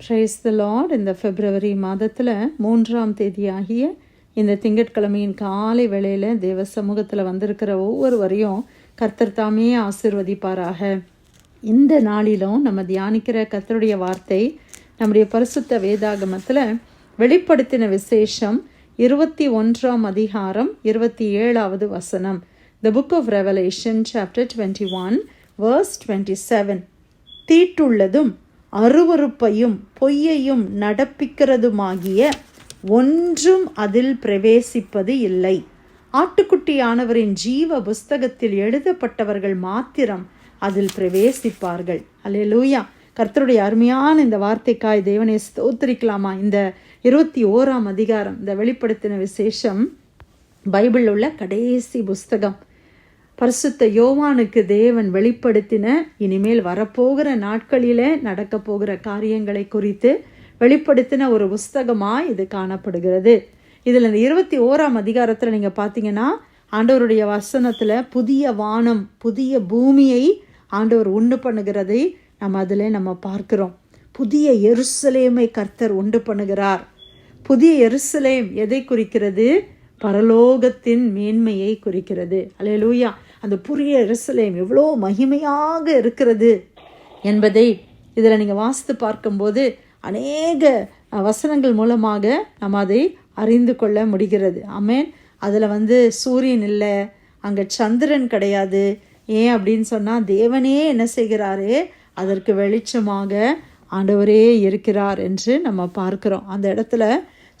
Price த Lord இந்த பிப்ரவரி மாதத்தில் மூன்றாம் தேதியாகிய இந்த திங்கட்கிழமையின் காலை வேளையில் தேவ சமூகத்தில் வந்திருக்கிற ஒவ்வொருவரையும் கர்த்தர் தாமே ஆசிர்வதிப்பாராக. இந்த நாளிலும் நம்ம தியானிக்கிற கர்த்தருடைய வார்த்தை நம்முடைய பரிசுத்த வேதாகமத்தில் வெளிப்படுத்தின விசேஷம் இருபத்தி ஒன்றாம் அதிகாரம் இருபத்தி ஏழாவது வசனம். The book of Revelation chapter twenty one verse twenty seven தீட்டுள்ளதும் அருவருப்பையும் பொய்யையும் நடப்பிக்கிறதுமாகிய ஒன்றும் அதில் பிரவேசிப்பது இல்லை. ஆட்டுக்குட்டியானவரின் ஜீவ புஸ்தகத்தில் எழுதப்பட்டவர்கள் மாத்திரம் அதில் பிரவேசிப்பார்கள். அல்லேலூயா. கர்த்தருடைய அருமையான இந்த வார்த்தைக்காய் தேவனை ஸ்தோத்திரிக்கலாமா? இந்த இருபத்தி ஓராம் அதிகாரம் இந்த வெளிப்படுத்தின விசேஷம் பைபிளில் உள்ள கடைசி புஸ்தகம். பரிசுத்த யோவானுக்கு தேவன் வெளிப்படுத்தின இனிமேல் வரப்போகிற நாட்களிலே நடக்க போகிற காரியங்களை குறித்து வெளிப்படுத்தின ஒரு புஸ்தகமாக இது காணப்படுகிறது. இதில் இந்த இருபத்தி ஓராம் அதிகாரத்தில் நீங்கள் பார்த்தீங்கன்னா ஆண்டவருடைய வசனத்தில் புதிய வானம் புதிய பூமியை ஆண்டவர் உண்டு பண்ணுகிறதை நம்ம அதில் நம்ம பார்க்கிறோம். புதிய எருசலேமை கர்த்தர் உண்டு பண்ணுகிறார். புதிய எருசலேம் எதை குறிக்கிறது? பரலோகத்தின் மேன்மையை குறிக்கிறது. அலையலூயா அந்த புரிய எருசலேம் எவ்வளோ மகிமையாக இருக்கிறது என்பதை இதில் நீங்கள் வாசித்து பார்க்கும்போது அநேக வசனங்கள் மூலமாக நம்ம அதை அறிந்து கொள்ள முடிகிறது. அமேன் அதில் வந்து சூரியன் இல்லை அங்கே சந்திரன் கிடையாது. ஏன் அப்படின்னு சொன்னால் தேவனே என்ன செய்கிறாரு அதற்கு வெளிச்சமாக ஆண்டவரே இருக்கிறார் என்று நம்ம பார்க்குறோம். அந்த இடத்துல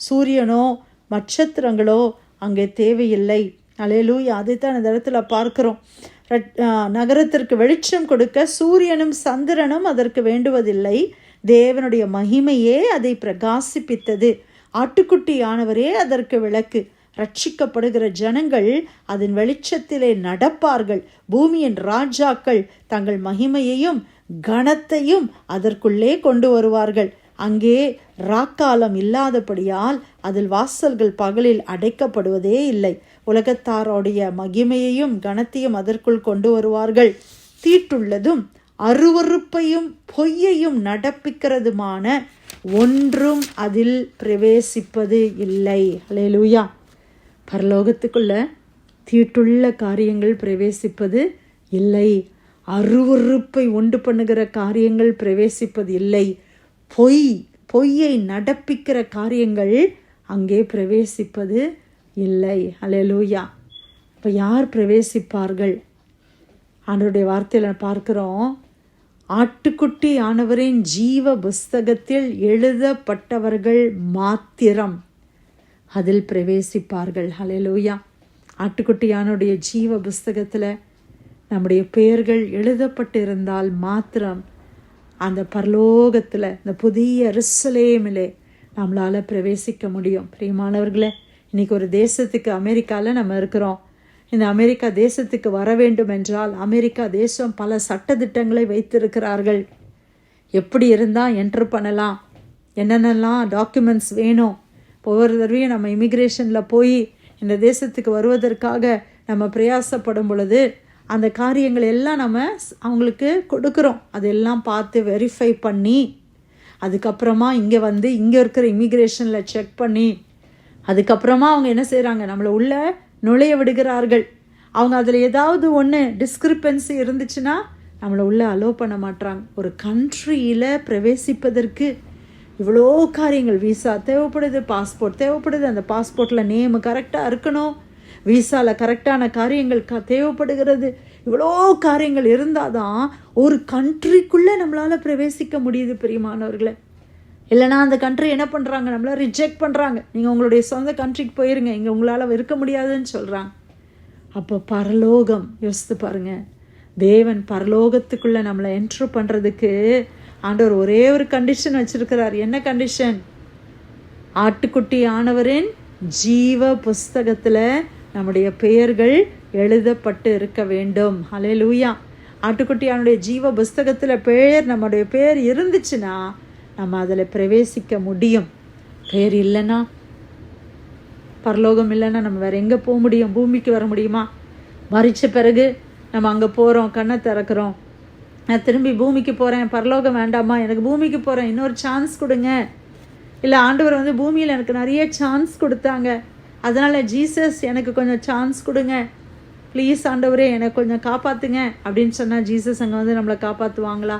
சூரியனோ நட்சத்திரங்களோ அங்கே தேவையில்லை. அலையலூயா. அதைத்தான் அந்த இடத்துல பார்க்குறோம். நகரத்திற்கு வெளிச்சம் கொடுக்க சூரியனும் சந்திரனும் அதற்கு வேண்டுவதில்லை. தேவனுடைய மகிமையே அதை பிரகாசிப்பித்தது. ஆட்டுக்குட்டியானவரே அதற்கு விளக்கு. ரட்சிக்கப்படுகிற ஜனங்கள் அதன் வெளிச்சத்திலே நடப்பார்கள். பூமியின் ராஜாக்கள் தங்கள் மகிமையையும் கணத்தையும் அதற்குள்ளே கொண்டு வருவார்கள். அங்கே ராக்காலம் இல்லாதபடியால் அதில் வாசல்கள் பகலில் அடைக்கப்படுவதே இல்லை. உலகத்தாரோடைய மகிமையையும் கனத்தையும் அதற்குள் கொண்டு வருவார்கள். தீட்டுள்ளதும் அருவறுப்பையும் பொய்யையும் நடப்பிக்கிறதுமான ஒன்றும் அதில் பிரவேசிப்பது இல்லை. அலையலூயா பரலோகத்துக்குள்ள தீட்டுள்ள காரியங்கள் பிரவேசிப்பது இல்லை. அருவறுப்பை உண்டு பண்ணுகிற காரியங்கள் பிரவேசிப்பது இல்லை. பொய் பொய்யை நடப்பிக்கிற காரியங்கள் அங்கே பிரவேசிப்பது இல்லை. அலையலூயா இப்போ யார் பிரவேசிப்பார்கள்? ஆண்டருடைய வார்த்தையில் பார்க்குறோம். ஆட்டுக்குட்டி ஆனவரின் ஜீவ புஸ்தகத்தில் எழுதப்பட்டவர்கள் மாத்திரம் அதில் பிரவேசிப்பார்கள். ஹலெலூயா ஆட்டுக்குட்டியானுடைய ஜீவ புஸ்தகத்தில் நம்முடைய பெயர்கள் எழுதப்பட்டிருந்தால் மாத்திரம் அந்த பரலோகத்தில் இந்த புதிய ரிசலேமிலே நம்மளால் பிரவேசிக்க முடியும். பிரியமானவர்களே இன்றைக்கி ஒரு தேசத்துக்கு அமெரிக்காவில் நம்ம இருக்கிறோம். இந்த அமெரிக்கா தேசத்துக்கு வர வேண்டும் என்றால் அமெரிக்கா தேசம் பல சட்டத்திட்டங்களை வைத்திருக்கிறார்கள். எப்படி இருந்தால் என்ட்ரு பண்ணலாம்? என்னென்னலாம் டாக்குமெண்ட்ஸ் வேணும்? ஒவ்வொரு தடவையும் நம்ம இமிக்ரேஷனில் போய் இந்த தேசத்துக்கு வருவதற்காக நம்ம பிரயாசப்படும் பொழுது அந்த காரியங்கள் எல்லாம் நம்ம அவங்களுக்கு கொடுக்குறோம். அதெல்லாம் பார்த்து வெரிஃபை பண்ணி அதுக்கப்புறமா இங்கே வந்து இங்கே இருக்கிற இமிக்ரேஷனில் செக் பண்ணி அதுக்கப்புறமா அவங்க என்ன செய்கிறாங்க நம்மளை உள்ள நுழைய விடுகிறார்கள். அவங்க அதில் ஏதாவது ஒன்று டிஸ்கிரிப்பன்சி இருந்துச்சுன்னா நம்மளை உள்ளே அலோவ் பண்ண மாட்டாங்க ஒரு கண்ட்ரியில் பிரவேசிப்பதற்கு இவ்வளோ காரியங்கள் விசா தேவைப்படுது பாஸ்போர்ட் தேவைப்படுது அந்த பாஸ்போர்ட்டில் நேமு கரெக்டாக இருக்கணும். விசாவில் கரெக்டான காரியங்கள் க தேவைப்படுகிறது. இவ்வளோ காரியங்கள் இருந்தால் தான் ஒரு கண்ட்ரிக்குள்ளே நம்மளால் பிரவேசிக்க முடியுது பிரியமானவர்களை. இல்லைனா அந்த கண்ட்ரி என்ன பண்ணுறாங்க நம்மளை ரிஜெக்ட் பண்ணுறாங்க நீங்கள் உங்களுடைய சொந்த கண்ட்ரிக்கு போயிருங்க. இங்கே உங்களால் இருக்க முடியாதுன்னு சொல்கிறாங்க அப்போ பரலோகம் யோசித்து பாருங்கள் தேவன் பரலோகத்துக்குள்ளே நம்மளை என்ட்ரு பண்ணுறதுக்கு ஆண்டவர் ஒரே ஒரு கண்டிஷன் வச்சுருக்கிறார். என்ன கண்டிஷன் ஆட்டுக்குட்டி ஆனவரின் ஜீவ புஸ்தகத்தில் நம்முடைய பெயர்கள் எழுதப்பட்டு இருக்க வேண்டும். ஹலே லூயா ஆட்டுக்குட்டியானுடைய ஜீவ புஸ்தகத்தில் பெயர் நம்முடைய பெயர் இருந்துச்சுன்னா நம்ம அதில் பிரவேசிக்க முடியும். பெயர் இல்லைன்னா பரலோகம் இல்லைன்னா நம்ம வேறு எங்கே போக முடியும்? பூமிக்கு வர முடியுமா? மறித்த பிறகு நம்ம அங்கே போகிறோம் கண்ணை திறக்கிறோம். நான் திரும்பி பூமிக்கு போகிறேன் பரலோகம் வேண்டாமா? எனக்கு பூமிக்கு போகிறேன் இன்னொரு சான்ஸ் கொடுங்க. இல்லை ஆண்டவர் வந்து பூமியில் எனக்கு நிறைய சான்ஸ் கொடுத்தாங்க. அதனால் ஜீசஸ் எனக்கு கொஞ்சம் சான்ஸ் கொடுங்க. ப்ளீஸ் ஆண்டவரே எனக்கு கொஞ்சம் காப்பாற்றுங்க அப்படின்னு சொன்னால் ஜீசஸ் அங்கே வந்து நம்மளை காப்பாற்றுவாங்களா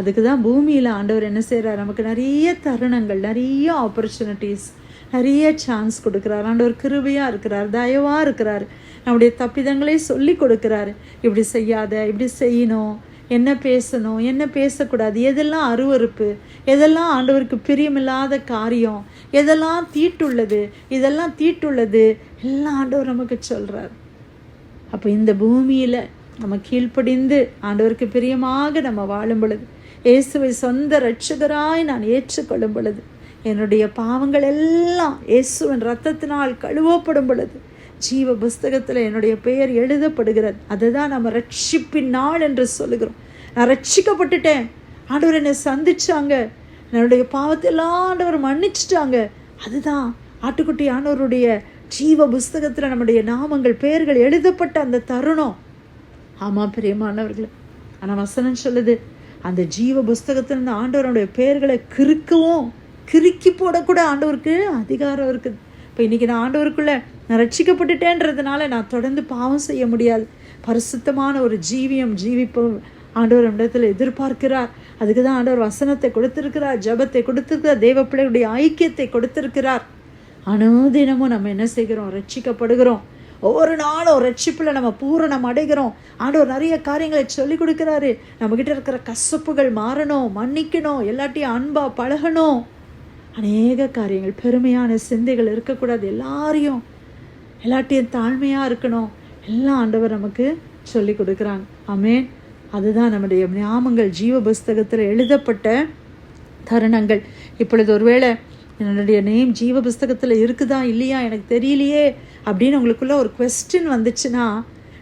அதுக்கு தான் பூமியில் ஆண்டவர் என்ன செய்கிறார் நமக்கு நிறைய தருணங்கள் நிறைய ஆப்பர்ச்சுனிட்டிஸ் நிறைய சான்ஸ் கொடுக்குறார். ஆண்டவர் கிருபையாக இருக்கிறார் தயவாக இருக்கிறார். நம்முடைய தப்பிதங்களை சொல்லி கொடுக்குறாரு. இப்படி செய்யாத இப்படி செய்யணும். என்ன பேசணும் என்ன பேசக்கூடாது எதெல்லாம் அருவறுப்பு எதெல்லாம் ஆண்டவருக்கு பிரியமில்லாத காரியம் எதெல்லாம் தீட்டுள்ளது இதெல்லாம் தீட்டுள்ளது எல்லாம் ஆண்டவர் நமக்கு சொல்கிறார் அப்போ இந்த பூமியில் நம்ம கீழ்ப்படிந்து ஆண்டவருக்கு பிரியமாக நம்ம வாழும் பொழுது இயேசுவை சொந்த ரட்சகராய் நான் ஏற்றுக்கொள்ளும் பொழுது என்னுடைய பாவங்கள் எல்லாம் இயேசுவின் ரத்தத்தினால் கழுவப்படும் பொழுது ஜீவ புஸ்தகத்தில் என்னுடைய பெயர் எழுதப்படுகிறது. அதுதான் நம்ம ரட்சிப்பின் நாள் என்று சொல்லுகிறோம். நான் ரட்சிக்கப்பட்டுட்டேன். ஆண்டவர் என்னை சந்திச்சாங்க. என்னுடைய பாவத்தெல்லாம் ஆண்டவர் மன்னிச்சிட்டாங்க. அதுதான் ஆட்டுக்குட்டி ஆண்டவருடைய ஜீவ புஸ்தகத்தில் நம்முடைய நாமங்கள் பெயர்கள் எழுதப்பட்ட அந்த தருணம். ஆமாம் பிரியமானவர்களே. ஆனால் வசனம் சொல்லுது அந்த ஜீவ புஸ்தகத்தில் இந்த ஆண்டவருடைய பெயர்களை கிறுக்கவும் கிறுக்கி போடக்கூட ஆண்டவருக்கு அதிகாரம் இருக்குது. இப்போ இன்றைக்கி நான் ஆண்டவருக்குள்ளே நான் ரட்சிக்கப்பட்டுட்டேன்றதுனால நான் தொடர்ந்து பாவம் செய்ய முடியாது. பரிசுத்தமான ஒரு ஜீவியம் ஜீவிப்போம். ஆண்டவர் இடத்துல எதிர்பார்க்கிறார். அதுக்கு தான் ஆண்டவர் வசனத்தை கொடுத்துருக்கிறார் ஜபத்தை கொடுத்துருக்கிறார் தேவ பிள்ளைகளுடைய ஐக்கியத்தை கொடுத்துருக்கிறார். அனுதினமும் நம்ம என்ன செய்கிறோம்? ரட்சிக்கப்படுகிறோம். ஒவ்வொரு நாளும் ரட்சிப்பில் நம்ம பூரணம் அடைகிறோம். ஆண்டவர் நிறைய காரியங்களை சொல்லி கொடுக்குறாரு. நம்மக்கிட்ட இருக்கிற கசப்புகள் மாறணும் மன்னிக்கணும் எல்லாத்தையும் அன்பாக பழகணும். அநேக காரியங்கள் பெருமையான சிந்தைகள் இருக்கக்கூடாது. எல்லாரையும் எல்லாட்டியும் தாழ்மையாக இருக்கணும். எல்லாம் ஆண்டவர் நமக்கு சொல்லி கொடுக்குறாங்க. ஆமேன். அதுதான் நம்முடைய ஞாபகங்கள் ஜீவ புஸ்தகத்தில் எழுதப்பட்ட தருணங்கள். இப்பொழுது ஒருவேளை என்னுடைய நேம் ஜீவ புஸ்தகத்தில் இருக்குதா இல்லையா எனக்கு தெரியலையே அப்படின்னு உங்களுக்குள்ளே ஒரு கொஸ்டின் வந்துச்சுன்னா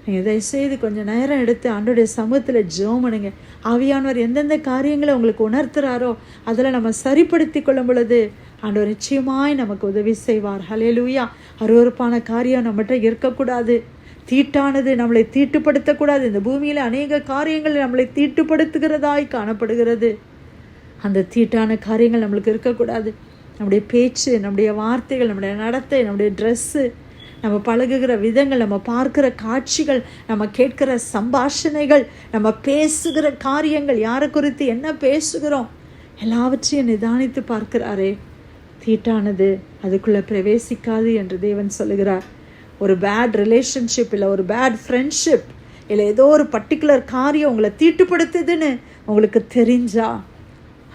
நீங்கள் தயவுசெய்து கொஞ்சம் நேரம் எடுத்து ஆண்டோடைய சமூகத்தில் ஜோம் பண்ணுங்க. ஆவியானவர் எந்தெந்த காரியங்களை உங்களுக்கு உணர்த்துறாரோ அதில் நம்ம சரிப்படுத்தி கொள்ளும் பொழுது ஆண்டவர் நிச்சயமாய் நமக்கு உதவி செய்வார். ஹலே லூயா அருவறுப்பான காரியம் நம்மகிட்ட இருக்கக்கூடாது. தீட்டானது நம்மளை தீட்டுப்படுத்தக்கூடாது. இந்த பூமியில் அநேக காரியங்கள் நம்மளை தீட்டுப்படுத்துகிறதாய் காணப்படுகிறது. அந்த தீட்டான காரியங்கள் நம்மளுக்கு இருக்கக்கூடாது. நம்முடைய பேச்சு நம்முடைய வார்த்தைகள் நம்முடைய நடத்தை நம்முடைய ட்ரெஸ்ஸு நம்ம பழகுகிற விதங்கள் நம்ம பார்க்குற காட்சிகள் நம்ம கேட்கிற சம்பாஷணைகள் நம்ம பேசுகிற காரியங்கள் யாரை குறித்து என்ன பேசுகிறோம்? எல்லாவற்றையும் நிதானித்து பார்க்கிறாரே. தீட்டானது அதுக்குள்ளே பிரவேசிக்காது என்று தேவன் சொல்லுகிறார். ஒரு பேட் ரிலேஷன்ஷிப் இல்லை ஒரு பேட் ஃப்ரெண்ட்ஷிப் இல்லை ஏதோ ஒரு பர்டிகுலர் காரியம் உங்களை தீட்டுப்படுத்துதுன்னு உங்களுக்கு தெரிஞ்சா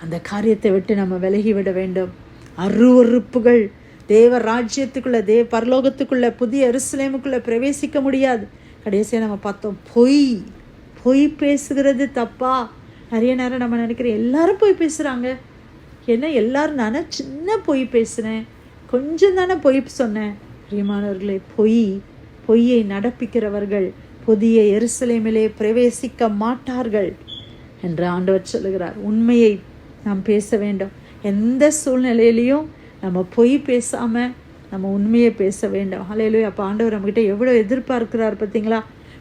அந்த காரியத்தை விட்டு நம்ம விலகி விட வேண்டும். அருவறுப்புகள் தேவ ராஜ்யத்துக்குள்ளே தேவ பரலோகத்துக்குள்ளே புதிய எருசலேமுக்குள்ளே பிரவேசிக்க முடியாது. கடைசியாக நம்ம பார்த்தோம் பொய். பொய் பேசுகிறது தப்பா. நிறைய நேரம் நம்ம நினைக்கிறோம் எல்லாரும் பொய் பேசுகிறாங்க ஏன்னா எல்லாரும் நானே சின்ன பொய் பேசுனேன் கொஞ்சம் தானே பொய் சொன்னேன். பிரியமானவர்களே பொய் பொய்யை நடப்பிக்கிறவர்கள் புதிய எருசலேமிலே பிரவேசிக்க மாட்டார்கள் என்று ஆண்டவர் சொல்லுகிறார். உண்மையை நாம் பேச வேண்டும். எந்த சூழ்நிலையிலையும் நம்ம பொய் பேசாமல் நம்ம உண்மையை பேச வேண்டும். அலையிலும் அப்போ ஆண்டவர் நம்மக்கிட்ட எவ்வளோ எதிர்பார்க்கிறார் பார்த்தீங்களா?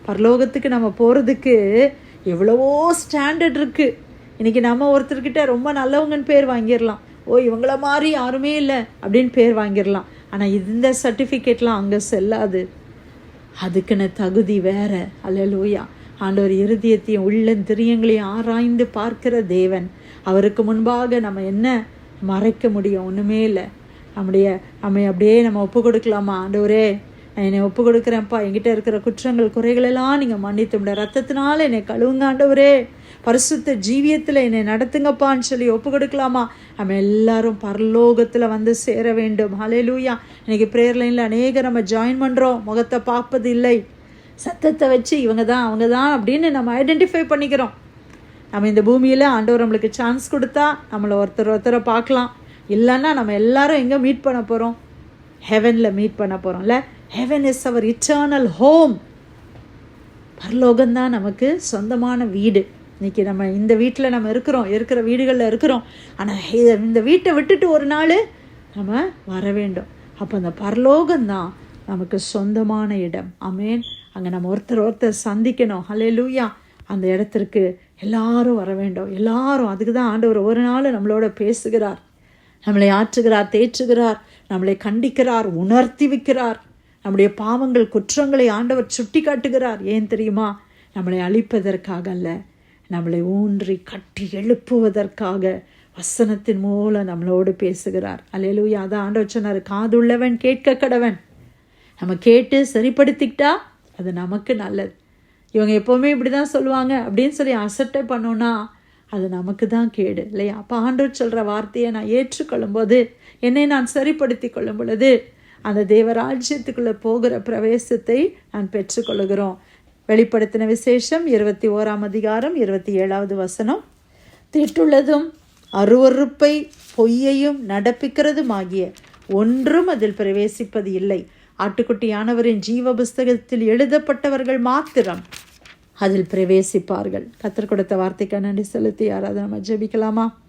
பரலோகத்துக்கு நம்ம போகிறதுக்கு எவ்வளவோ ஸ்டாண்டர்ட் இருக்குது இன்றைக்கி நம்ம ஒருத்தர்கிட்ட ரொம்ப நல்லவங்கன்னு பேர் வாங்கிடலாம். ஓ இவங்கள மாதிரி யாருமே இல்லை அப்படின்னு பேர் வாங்கிடலாம். ஆனால் இந்த சர்டிஃபிகேட்லாம் அங்கே செல்லாது. அதுக்குன்னு தகுதி வேற. அல்லலூயா. ஆண்டவர் இருதயத்தையும் உள்ளந்திரியங்களையும் ஆராய்ந்து பார்க்கிற தேவன். அவருக்கு முன்பாக நம்ம என்ன மறைக்க முடியும்? ஒன்றுமே இல்லை. நம்முடைய நம்ம அப்படியே நம்ம ஒப்பு கொடுக்கலாமா? ஆண்டவரே நான் என்னை ஒப்பு கொடுக்குறேன்ப்பா. என்கிட்ட இருக்கிற குற்றங்கள் குறைகளெல்லாம் நீங்கள் மன்னித்து விட. ரத்தத்தினால என்னை கழுவுங்க ஆண்டவரே. பரிசுத்த ஜீவியத்தில் என்னை நடத்துங்கப்பான்னு சொல்லி ஒப்பு கொடுக்கலாமா நம்ம எல்லாரும் பரலோகத்தில் வந்து சேர வேண்டும். ஹலெலூயா இன்னைக்கு ப்ரேயர் லைனில் அநேக நம்ம ஜாயின் பண்ணுறோம் முகத்தை பார்ப்பது இல்லை சத்தத்தை வச்சு இவங்க தான் அவங்க தான் அப்படின்னு நம்ம ஐடென்டிஃபை பண்ணிக்கிறோம். நம்ம இந்த பூமியில் ஆண்டவர் நம்மளுக்கு சான்ஸ் கொடுத்தா நம்மளை ஒருத்தர் ஒருத்தரை பார்க்கலாம். இல்லைன்னா நம்ம எல்லாரும் எங்கே மீட் பண்ண போகிறோம் ஹெவனில் மீட் பண்ண போகிறோம்ல heaven is our eternal home பரலோகம்தான் நமக்கு சொந்தமான வீடு. இன்றைக்கி நம்ம இந்த வீட்டில் நம்ம இருக்கிறோம் இருக்கிற வீடுகளில் இருக்கிறோம். ஆனால் இந்த வீட்டை விட்டுட்டு ஒரு நாள் நம்ம வர வேண்டும். அப்போ அந்த பரலோகம்தான் நமக்கு சொந்தமான இடம். அமேன் அங்கே நம்ம ஒருத்தர் ஒருத்தர் சந்திக்கணும். ஹலே லூயா அந்த இடத்திற்கு எல்லாரும் வர வேண்டும். எல்லாரும் அதுக்கு தான் ஆண்டவர் ஒரு நாள் நம்மளோட பேசுகிறார். நம்மளை ஆற்றுகிறார் தேற்றுகிறார். நம்மளை கண்டிக்கிறார் உணர்த்தி வைக்கிறார். நம்முடைய பாவங்கள் குற்றங்களை ஆண்டவர் சுட்டி காட்டுகிறார் ஏன் தெரியுமா? நம்மளை அழிப்பதற்காக அல்ல. நம்மளை ஊன்றி கட்டி எழுப்புவதற்காக வசனத்தின் மூலம் நம்மளோடு பேசுகிறார். அலையலூயா அதான் ஆண்டவர் சொன்னார் காதுள்ளவன் கேட்க கடவன். நம்ம கேட்டு சரிப்படுத்திக்கிட்டா அது நமக்கு நல்லது. இவங்க எப்போவுமே இப்படி தான் சொல்லுவாங்க. அப்படின்னு சொல்லி அசட்டை பண்ணோன்னா அது நமக்கு தான் கேடு இல்லையா? அப்போ ஆண்டவர் சொல்கிற வார்த்தையை நான் ஏற்றுக்கொள்ளும்போது என்னை நான் சரிப்படுத்தி கொள்ளும் பொழுது அந்த தேவராஜ்யத்துக்குள்ளே போகிற பிரவேசத்தை நான் பெற்றுக்கொள்கிறோம் வெளிப்படுத்தின விசேஷம் இருபத்தி ஓராம் அதிகாரம் இருபத்தி ஏழாவது வசனம். திட்டுள்ளதும் அருவறுப்பை பொய்யையும் நடப்பிக்கிறதுமாகிய ஒன்றும் அதில் பிரவேசிப்பது இல்லை. ஆட்டுக்குட்டியானவரின் ஜீவ புஸ்தகத்தில் எழுதப்பட்டவர்கள் மாத்திரம் அதில் பிரவேசிப்பார்கள். கத்தர் கொடுத்த வார்த்தைக்கு நன்றி செலுத்தி யாராவது நம்ம ஜெபிக்கலாமா?